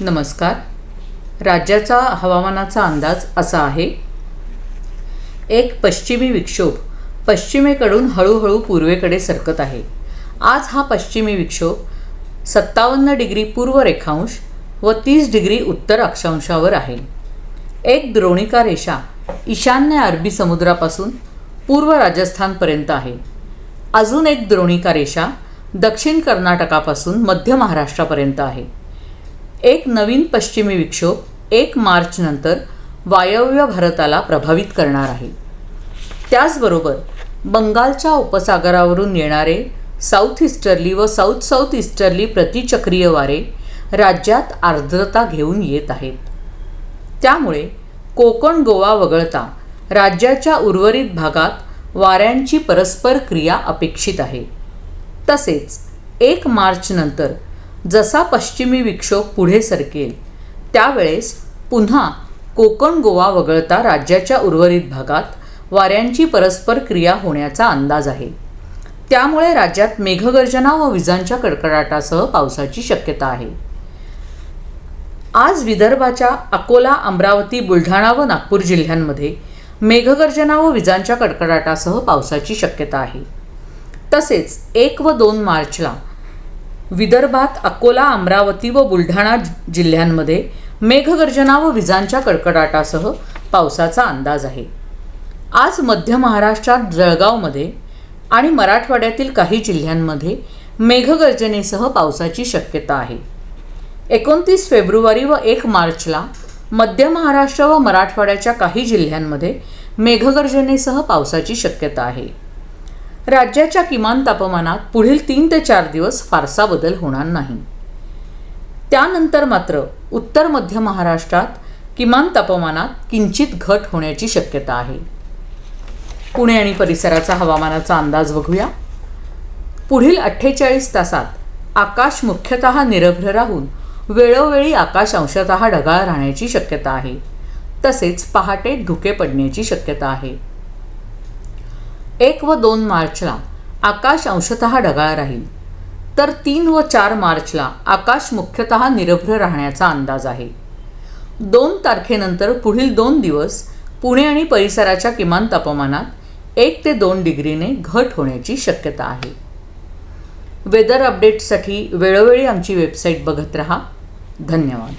नमस्कार. राज्याचा हवामानाचा अंदाज असा आहे. एक पश्चिमी विक्षोभ पश्चिमेकडून हळूहळू पूर्वेकडे सरकत आहे. आज हा पश्चिमी विक्षोभ सत्तावन्न डिग्री पूर्व रेखांश व तीस डिग्री उत्तर अक्षांशावर आहे. एक द्रोणिका रेषा ईशान्य अरबी समुद्रापासून पूर्व राजस्थानपर्यंत आहे. अजून एक द्रोणिका रेषा दक्षिण कर्नाटकापासून मध्य महाराष्ट्रापर्यंत आहे. एक नवीन पश्चिमी विक्षोभ एक मार्चनंतर वायव्य भारताला प्रभावित करणार आहे. त्याचबरोबर बंगालच्या उपसागरावरून येणारे साऊथ इस्टर्ली व साऊथ साऊथ इस्टर्ली प्रतिचक्रीय वारे राज्यात आर्द्रता घेऊन येत आहेत. त्यामुळे कोकण गोवा वगळता राज्याच्या उर्वरित भागात वाऱ्यांची परस्पर क्रिया अपेक्षित आहे. तसेच एक मार्चनंतर जसा पश्चिमी विक्षोभ पुढे सरकेल त्यावेळेस पुन्हा कोकण गोवा वगळता राज्याच्या उर्वरित भागात वाऱ्यांची परस्पर क्रिया होण्याचा अंदाज आहे. त्यामुळे राज्यात मेघगर्जना व विजांच्या कडकडाटासह पावसाची शक्यता आहे. आज विदर्भाच्या अकोला अमरावती बुलढाणा व नागपूर जिल्ह्यांमध्ये मेघगर्जना व विजांच्या कडकडाटासह पावसाची शक्यता आहे. तसेच एक व दोन मार्चला विदर्भात अकोला अमरावती व बुलढाणा जि- जिल्ह्यांमध्ये मेघगर्जना व विजांच्या कडकडाटासह पावसाचा अंदाज आहे. आज मध्य महाराष्ट्रात जळगावमध्ये आणि मराठवाड्यातील काही जिल्ह्यांमध्ये मेघगर्जनेसह पावसाची शक्यता आहे. एकोणतीस फेब्रुवारी व एक मार्चला मध्य महाराष्ट्र व मराठवाड्याच्या काही जिल्ह्यांमध्ये मेघगर्जनेसह पावसाची शक्यता आहे. राज्याच्या किमान तापमानात पुढील तीन ते चार दिवस फारसा बदल होणार नाही. त्यानंतर मात्र उत्तर मध्य महाराष्ट्रात किमान तापमानात किंचित घट होण्याची शक्यता आहे. पुणे आणि परिसराचा हवामानाचा अंदाज बघूया. पुढील अठ्ठेचाळीस तासात आकाश मुख्यतः निरभ्र राहून वेळोवेळी आकाश अंशतः ढगाळ राहण्याची शक्यता आहे. तसेच पहाटे धुके पडण्याची शक्यता आहे. एक व दोन मार्चला आकाश अंशतः ढगाळ राहील. तर तीन व चार मार्चला आकाश मुख्यतः निरभ्र राहण्याचा अंदाज आहे. दोन तारखेनंतर पुढील दोन दिवस पुणे आणि परिसराच्या किमान तापमानात एक ते दोन डिग्रीने घट होण्याची शक्यता आहे. वेदर अपडेट्ससाठी वेळोवेळी आमची वेबसाईट बघत रहा. धन्यवाद.